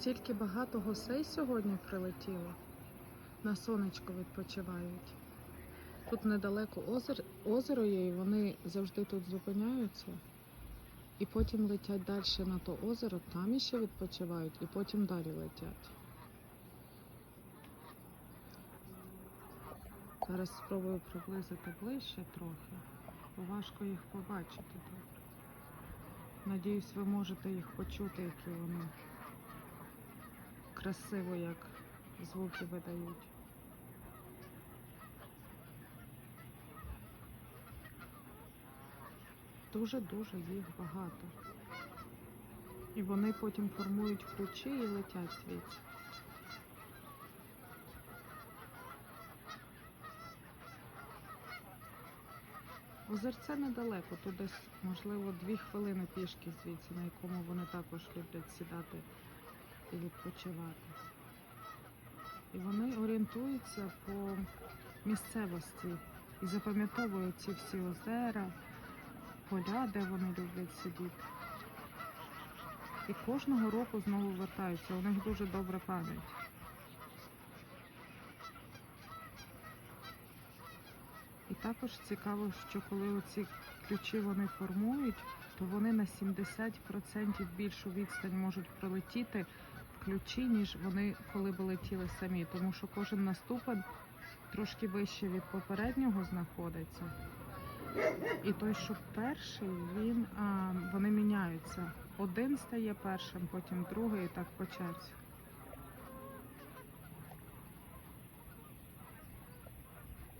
Стільки багато гусей сьогодні прилетіло. На сонечко відпочивають. Тут недалеко озер, озеро є, і вони завжди тут зупиняються. І потім летять далі на то озеро, там іще відпочивають, і потім далі летять. Зараз спробую приблизити ближче трохи, бо важко їх побачити тут. Надіюсь, ви можете їх почути, які вони красиво як звуки видають. Дуже-дуже їх багато. І вони потім формують ключі і летять звідси. Озерце недалеко, тут десь, можливо, дві хвилини пішки звідси, на якому вони також люблять сідати і відпочивати. І вони орієнтуються по місцевості і запам'ятовують ці всі озера, поля, де вони люблять сидіти. І кожного року знову вертаються. У них дуже добра пам'ять. І також цікаво, що коли оці ключі вони формують, то вони на 70% більшу відстань можуть пролетіти ключі, ніж вони коли б летіли самі. Тому що кожен наступен трошки вище від попереднього знаходиться. І той, що перший, він, а, вони міняються. Один стає першим, потім другий і так по черзі.